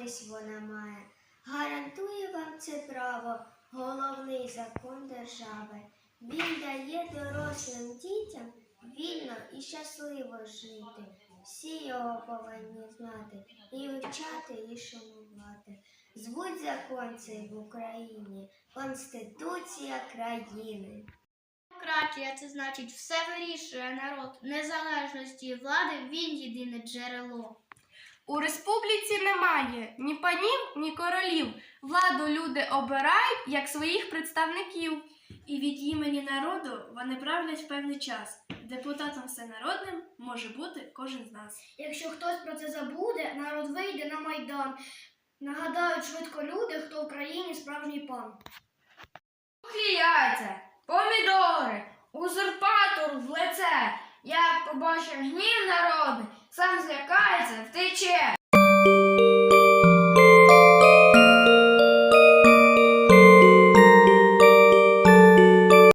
Боротись вона має. Гарантує вам це право головний закон держави. Він дає дорослим дітям вільно і щасливо жити. Всі його повинні знати і вивчати, і шанувати. Звуть закон цей в Україні Конституція країни. Демократія це значить все вирішує народ. Незалежності влади він єдине джерело. У республіці немає ні панів, ні королів. Владу люди обирають як своїх представників. І від імені народу вони правлять певний час. Депутатом всенародним може бути кожен з нас. Якщо хтось про це забуде, народ вийде на майдан. Нагадають швидко люди, хто в країні справжній пан. Яйця, помідори, узурпатор в лице. Як побачив гнів народу, сам злякається, втече.